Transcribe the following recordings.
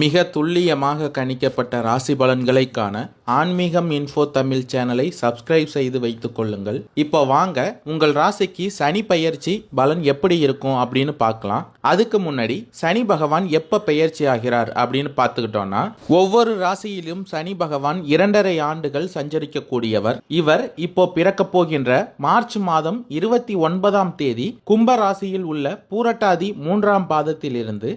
மிக துல்லியமாக கணிக்கப்பட்ட ராசி பலன்களை காண ஆன்மீகம் இன்ஃபோ தமிழ் சேனலை சப்ஸ்கிரைப் செய்து வைத்துக் கொள்ளுங்கள். இப்போ வாங்க உங்கள் ராசிக்கு சனி பெயர்ச்சி பலன் எப்படி இருக்கும் அப்படின்னு பார்க்கலாம். அதுக்கு முன்னாடி சனி பகவான் எப்ப பெயர்ச்சி ஆகிறார் அப்படின்னு பார்த்துக்கிட்டோம்னா ஒவ்வொரு ராசியிலும் சனி பகவான் இரண்டரை ஆண்டுகள் சஞ்சரிக்கக்கூடியவர். இவர் இப்போ பிறக்க போகின்ற மார்ச் மாதம் இருபத்தி ஒன்பதாம் தேதி கும்ப ராசியில் உள்ள பூரட்டாதி மூன்றாம் பாதத்திலிருந்து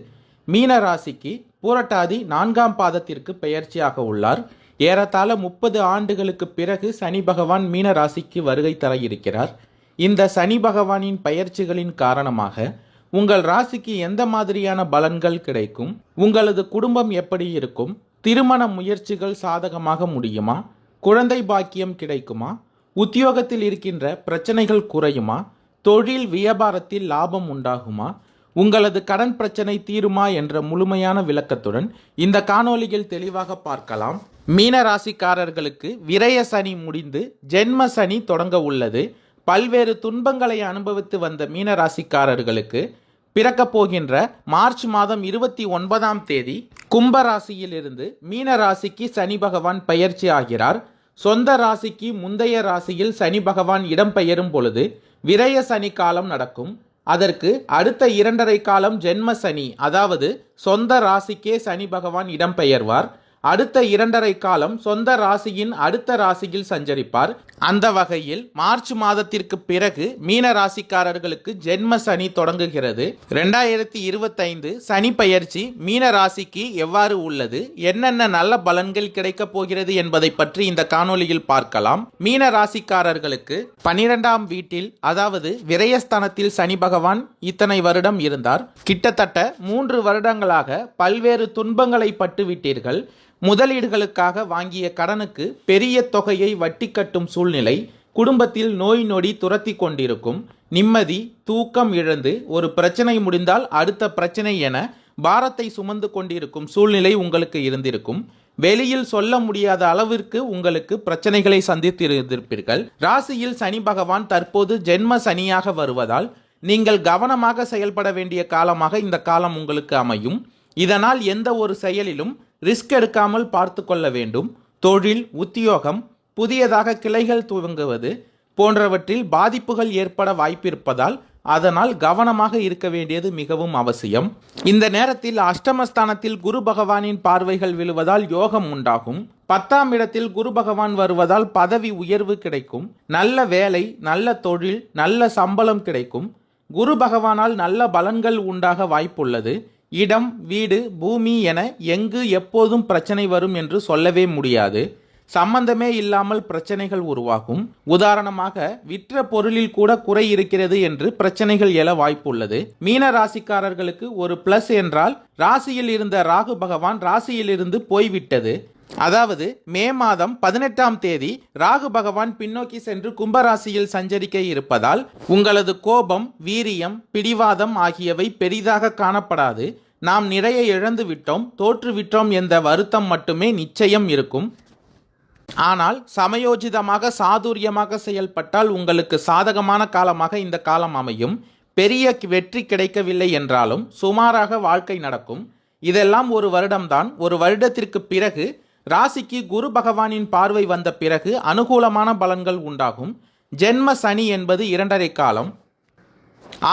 மீன ராசிக்கு பூரட்டாதி நான்காம் பாதத்திற்கு பெயர்ச்சியாக உள்ளார். ஏறத்தாழ முப்பது ஆண்டுகளுக்கு பிறகு சனி பகவான் மீன ராசிக்கு வருகை தர இருக்கிறார். இந்த சனி பகவானின் பயிற்சிகளின் காரணமாக உங்கள் ராசிக்கு எந்த மாதிரியான பலன்கள் கிடைக்கும்? உங்களது குடும்பம் எப்படி இருக்கும்? திருமண முயற்சிகள் சாதகமாக முடியுமா? குழந்தை பாக்கியம் கிடைக்குமா? உத்தியோகத்தில் இருக்கின்ற பிரச்சனைகள் குறையுமா? தொழில் வியாபாரத்தில் லாபம் உண்டாகுமா? உங்களது கடன் பிரச்சனை தீருமா என்ற முழுமையான விளக்கத்துடன் இந்த காணொலியில் தெளிவாக பார்க்கலாம். மீன ராசிக்காரர்களுக்கு விரய சனி முடிந்து ஜென்ம சனி தொடங்க உள்ளது. பல்வேறு துன்பங்களை அனுபவித்து வந்த மீன ராசிக்காரர்களுக்கு பிறக்கப் போகின்ற மார்ச் மாதம் இருபத்தி ஒன்பதாம் தேதி கும்ப ராசியிலிருந்து மீன ராசிக்கு சனி பகவான் பயிற்சி ஆகிறார். சொந்த ராசிக்கு முந்தைய ராசியில் சனி பகவான் இடம்பெயரும் பொழுது விரய சனி காலம் நடக்கும். அதற்கு அடுத்த இரண்டரை காலம் ஜென்ம சனி அதாவது சொந்த ராசிக்கே சனி பகவான் இடம்பெயர்வார். அடுத்த இரண்டரை காலம் சொந்த ராசியின் அடுத்த ராசியில் சஞ்சரிப்பார். அந்த வகையில் மார்ச் மாதத்திற்கு பிறகு மீன ராசிக்காரர்களுக்கு ஜென்ம சனி தொடங்குகிறது. ரெண்டாயிரத்தி இருபத்தைந்து சனி பயிற்சி மீன ராசிக்கு எவ்வாறு உள்ளது? என்னென்ன நல்ல பலன்கள் கிடைக்கப் போகிறது என்பதை பற்றி இந்த காணொளியில் பார்க்கலாம். மீன ராசிக்காரர்களுக்கு பனிரெண்டாம் வீட்டில் அதாவது விரயஸ்தானத்தில் சனி பகவான் இத்தனை வருடம் இருந்தார். கிட்டத்தட்ட மூன்று வருடங்களாக பல்வேறு துன்பங்களை பட்டுவிட்டீர்கள். முதலீடுகளுக்காக வாங்கிய கடனுக்கு பெரிய தொகையை வட்டி கட்டும் சூழ்நிலை குடும்பத்தில் நோய் நொடி துரத்தி கொண்டிருக்கும். நிம்மதி தூக்கம் இழந்து ஒரு பிரச்சனை முடிந்தால் அடுத்த பிரச்சனை என பாரத்தை சுமந்து கொண்டிருக்கும் சூழ்நிலை உங்களுக்கு இருந்திருக்கும். வெளியில் சொல்ல முடியாத அளவிற்கு உங்களுக்கு பிரச்சனைகளை சந்தித்திருந்திருப்பீர்கள். ராசியில் சனி பகவான் தற்போது ஜென்ம சனியாக வருவதால் நீங்கள் கவனமாக செயல்பட வேண்டிய காலமாக இந்த காலம் உங்களுக்கு அமையும். இதனால் எந்த ஒரு செயலிலும் ரிஸ்க் எடுக்காமல் பார்த்து கொள்ள வேண்டும். தொழில் உத்தியோகம் புதியதாக கிளைகள் துவங்குவது போன்றவற்றில் பாதிப்புகள் ஏற்பட வாய்ப்பிருப்பதால் அதனால் கவனமாக இருக்க வேண்டியது மிகவும் அவசியம். இந்த நேரத்தில் அஷ்டமஸ்தானத்தில் குரு பகவானின் பார்வைகள் விழுவதால் யோகம் உண்டாகும். பத்தாம் இடத்தில் குரு பகவான் வருவதால் பதவி உயர்வு கிடைக்கும். நல்ல வேலை நல்ல தொழில் நல்ல சம்பளம் கிடைக்கும். குரு பகவானால் நல்ல பலன்கள் உண்டாக வாய்ப்புள்ளது. இடம் வீடு பூமி என எங்கு எப்போதும் பிரச்சனை வரும் என்று சொல்லவே முடியாது. சம்பந்தமே இல்லாமல் பிரச்சனைகள் உருவாகும். உதாரணமாக விற்ற பொருளில் கூட குறை இருக்கிறது என்று பிரச்சனைகள் எழ வாய்ப்புள்ளது. மீன ராசிக்காரர்களுக்கு ஒரு பிளஸ் என்றால் ராசியில் இருந்த ராகு பகவான் ராசியில் இருந்து போய்விட்டது. அதாவது மே மாதம் பதினெட்டாம் தேதி ராகு பகவான் பின்னோக்கி சென்று கும்பராசியில் சஞ்சரிக்க இருப்பதால் உங்களது கோபம் வீரியம் பிடிவாதம் ஆகியவை பெரிதாக காணப்படாது. நாம் நிறைய இழந்து விட்டோம் தோற்றுவிட்டோம் என்ற வருத்தம் மட்டுமே நிச்சயம் இருக்கும். ஆனால் சமயோஜிதமாக சாதுரியமாக செயல்பட்டால் உங்களுக்கு சாதகமான காலமாக இந்த காலம் அமையும். பெரிய வெற்றி கிடைக்கவில்லை என்றாலும் சுமாராக வாழ்க்கை நடக்கும். இதெல்லாம் ஒரு வருடம்தான். ஒரு வருடத்திற்கு பிறகு ராசிக்கு குரு பகவானின் பார்வை வந்த பிறகு அனுகூலமான பலன்கள் உண்டாகும். ஜென்ம சனி என்பது இரண்டரை காலம்.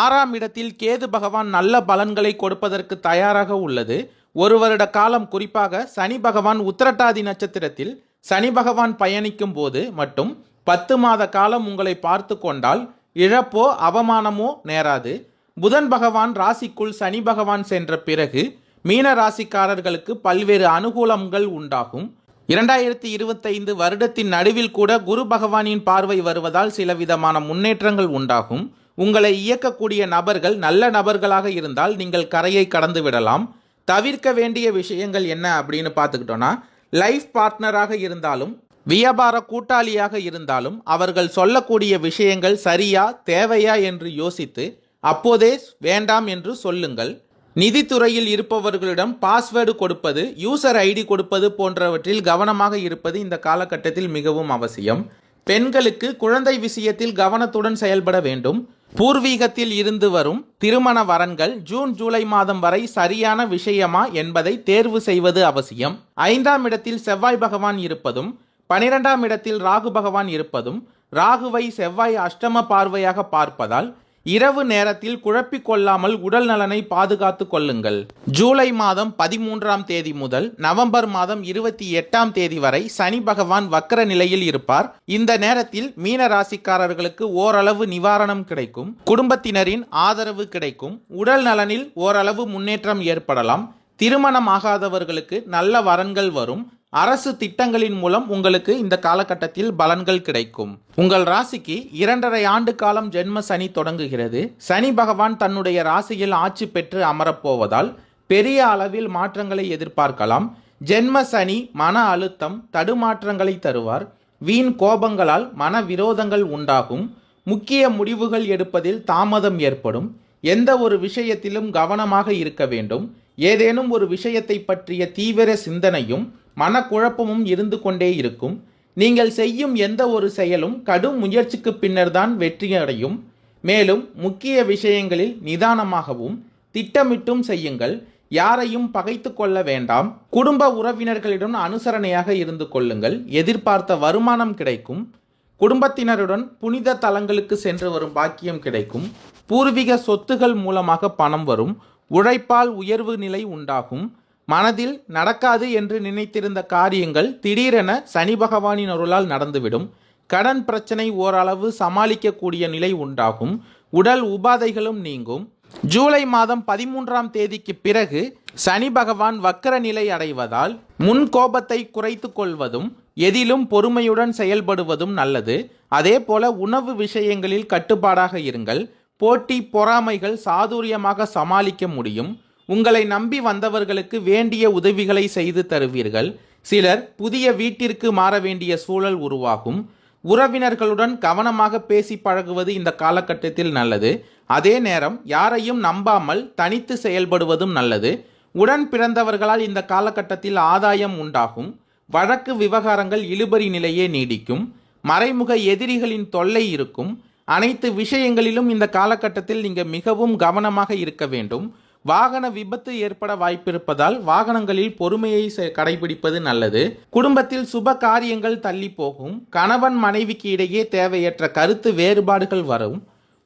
ஆறாம் இடத்தில் கேது பகவான் நல்ல பலன்களை கொடுப்பதற்கு தயாராக உள்ளது. ஒரு வருட காலம் குறிப்பாக சனி பகவான் உத்திரட்டாதி நட்சத்திரத்தில் சனி பகவான் பயணிக்கும் போது மட்டும் பத்து மாத காலம் உங்களை பார்த்து கொண்டால் இழப்போ அவமானமோ நேராது. புதன் பகவான் ராசிக்குள் சனி பகவான் சென்ற பிறகு மீன ராசிக்காரர்களுக்கு பல்வேறு அனுகூலங்கள் உண்டாகும். இரண்டாயிரத்தி இருபத்தைந்து வருடத்தின் நடுவில் கூட குரு பகவானின் பார்வை வருவதால் சில விதமான முன்னேற்றங்கள் உண்டாகும். உங்களை இயக்கக்கூடிய நபர்கள் நல்ல நபர்களாக இருந்தால் நீங்கள் கரையை கடந்து விடலாம். தவிர்க்க வேண்டிய விஷயங்கள் என்ன அப்படின்னு பார்த்துக்கிட்டோன்னா லைஃப் பார்ட்னராக இருந்தாலும் வியாபார கூட்டாளியாக இருந்தாலும் அவர்கள் சொல்லக்கூடிய விஷயங்கள் சரியா தேவையா என்று யோசித்து அப்போதே வேண்டாம் என்று சொல்லுங்கள். நிதித்துறையில் இருப்பவர்களிடம் பாஸ்வேர்டு கொடுப்பது யூசர் ஐடி கொடுப்பது போன்றவற்றில் கவனமாக இருப்பது இந்த காலகட்டத்தில் மிகவும் அவசியம். பெண்களுக்கு குழந்தை விஷயத்தில் கவனத்துடன் செயல்பட வேண்டும். பூர்வீகத்தில் இருந்து வரும் திருமண வரன்கள் ஜூன் ஜூலை மாதம் வரை சரியான விஷயமா என்பதை தேர்வு செய்வது அவசியம். ஐந்தாம் இடத்தில் செவ்வாய் பகவான் இருப்பதும் பனிரெண்டாம் இடத்தில் ராகு பகவான் இருப்பதும் ராகுவை செவ்வாய் அஷ்டம பார்வையாக பார்ப்பதால் இரவு நேரத்தில் குழப்பிக் கொள்ளாமல் உடல் நலனை பாதுகாத்து கொள்ளுங்கள். ஜூலை மாதம் பதிமூன்றாம் தேதி முதல் நவம்பர் மாதம் இருபத்தி எட்டாம் தேதி வரை சனி பகவான் வக்கர நிலையில் இருப்பார். இந்த நேரத்தில் மீன ராசிக்காரர்களுக்கு ஓரளவு நிவாரணம் கிடைக்கும். குடும்பத்தினரின் ஆதரவு கிடைக்கும். உடல் நலனில் ஓரளவு முன்னேற்றம் ஏற்படலாம். திருமணம் ஆகாதவர்களுக்கு நல்ல வரன்கள் வரும். அரசு திட்டங்களின் மூலம் உங்களுக்கு இந்த காலகட்டத்தில் பலன்கள் கிடைக்கும். உங்கள் ராசிக்கு இரண்டரை ஆண்டு காலம் ஜென்ம சனி தொடங்குகிறது. சனி பகவான் தன்னுடைய ராசியில் ஆட்சி பெற்று அமரப்போவதால் பெரிய அளவில் மாற்றங்களை எதிர்பார்க்கலாம். ஜென்ம சனி மன அழுத்தம் தடுமாற்றங்களை தருவார். வீண் கோபங்களால் மன விரோதங்கள் உண்டாகும். முக்கிய முடிவுகள் எடுப்பதில் தாமதம் ஏற்படும். எந்த ஒரு விஷயத்திலும் கவனமாக இருக்க வேண்டும். ஏதேனும் ஒரு விஷயத்தை பற்றிய தீவிர சிந்தனையும் மனக்குழப்பமும் இருந்து கொண்டே இருக்கும். நீங்கள் செய்யும் எந்த ஒரு செயலும் கடும் முயற்சிக்கு பின்னர்தான் வெற்றியடையும். மேலும் முக்கிய விஷயங்களில் நிதானமாகவும் திட்டமிட்டும் செய்யுங்கள். யாரையும் பகைத்து கொள்ள வேண்டாம். குடும்ப உறவினர்களிடம் அனுசரணையாக இருந்து கொள்ளுங்கள். எதிர்பார்த்த வருமானம் கிடைக்கும். குடும்பத்தினருடன் புனித தலங்களுக்கு சென்று வரும் பாக்கியம் கிடைக்கும். பூர்வீக சொத்துகள் மூலமாக பணம் வரும். உழைப்பால் உயர்வு நிலை உண்டாகும். மனதில் நடக்காது என்று நினைத்திருந்த காரியங்கள் திடீரென சனி பகவானின் அருளால் நடந்துவிடும். கடன் பிரச்சனை ஓரளவு சமாளிக்கக்கூடிய நிலை உண்டாகும். உடல் உபாதைகளும் நீங்கும். ஜூலை மாதம் பதிமூன்றாம் தேதிக்கு பிறகு சனி பகவான் வக்கர நிலை அடைவதால் முன் கோபத்தை குறைத்து கொள்வதும் எதிலும் பொறுமையுடன் செயல்படுவதும் நல்லது. அதே போல உணவு விஷயங்களில் கட்டுப்பாடாக இருங்கள். போட்டி பொறாமைகள் சாதுரியமாக சமாளிக்க முடியும். உங்களை நம்பி வந்தவர்களுக்கு வேண்டிய உதவிகளை செய்து தருவீர்கள். சிலர் புதிய வீட்டிற்கு மாற வேண்டிய சூழல் உருவாகும். உறவினர்களுடன் கவனமாக பேசி பழகுவது இந்த காலகட்டத்தில் நல்லது. அதே நேரம் யாரையும் நம்பாமல் தனித்து செயல்படுவதும் நல்லது. உடன் பிறந்தவர்களால் இந்த காலகட்டத்தில் ஆதாயம் உண்டாகும். வழக்கு விவகாரங்கள் இழுபறி நிலையே நீடிக்கும். மறைமுக எதிரிகளின் தொல்லை இருக்கும். அனைத்து விஷயங்களிலும் இந்த காலகட்டத்தில் நீங்கள் மிகவும் கவனமாக இருக்க வேண்டும். வாகன விபத்து ஏற்பட வாய்ப்பிருப்பதால் வாகனங்களில் பொறுமையை கடைபிடிப்பது நல்லது. குடும்பத்தில் சுப காரியங்கள் தள்ளி போகும். கணவன் மனைவிக்கு இடையே தேவையற்ற கருத்து வேறுபாடுகள் வரும்.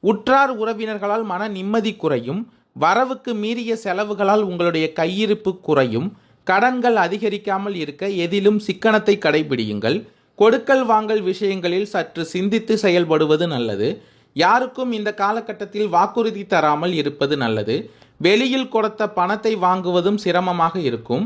உற்றார் உறவினர்களால் மன நிம்மதி குறையும். வரவுக்கு மீறிய செலவுகளால் உங்களுடைய கையிருப்பு குறையும். கடன்கள் அதிகரிக்காமல் இருக்க எதிலும் சிக்கனத்தை கடைபிடியுங்கள். கொடுக்கல் வாங்கல் விஷயங்களில் சற்று சிந்தித்து செயல்படுவது நல்லது. யாருக்கும் இந்த காலகட்டத்தில் வாக்குறுதி தராமல் இருப்பது நல்லது. வெளியில் கொடுத்த பணத்தை வாங்குவதும் சிரமமாக இருக்கும்.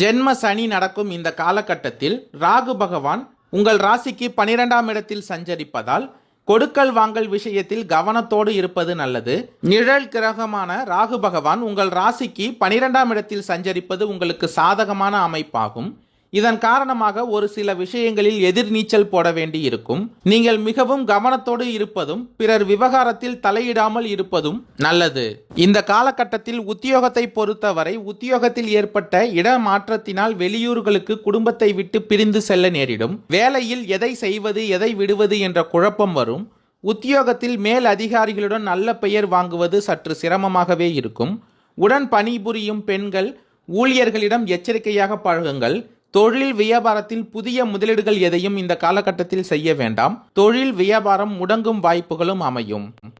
ஜென்ம சனி நடக்கும் இந்த காலகட்டத்தில் ராகு பகவான் உங்கள் ராசிக்கு பனிரெண்டாம் இடத்தில் சஞ்சரிப்பதால் கொடுக்கல் வாங்கல் விஷயத்தில் கவனத்தோடு இருப்பது நல்லது. நிழல் கிரகமான ராகு பகவான் உங்கள் ராசிக்கு பனிரெண்டாம் இடத்தில் சஞ்சரிப்பது உங்களுக்கு சாதகமான அமைப்பாகும். இதன் காரணமாக ஒரு சில விஷயங்களில் எதிர்நீச்சல் போட வேண்டி இருக்கும் நீங்கள் மிகவும் கவனத்தோடு இருப்பதும் பிறர் விவகாரத்தில் தலையிடாமல் இருப்பதும் நல்லது. இந்த காலகட்டத்தில் உத்தியோகத்தை பொறுத்தவரை உத்தியோகத்தில் ஏற்பட்ட இடமாற்றத்தினால் வெளியூர்களுக்கு குடும்பத்தை விட்டு பிரிந்து செல்ல நேரிடும். வேலையில் எதை செய்வது எதை விடுவது என்ற குழப்பம் வரும். உத்தியோகத்தில் மேல் அதிகாரிகளுடன் நல்ல பெயர் வாங்குவது சற்று சிரமமாகவே இருக்கும். உடன் பணிபுரியும் பெண்கள் ஊழியர்களிடம் எச்சரிக்கையாக பழகுங்கள். தொழில் வியாபாரத்தில் புதிய முதலீடுகள் எதையும் இந்த காலகட்டத்தில் செய்ய வேண்டாம். தொழில் வியாபாரம் முடங்கும் வாய்ப்புகளும் அமையும்.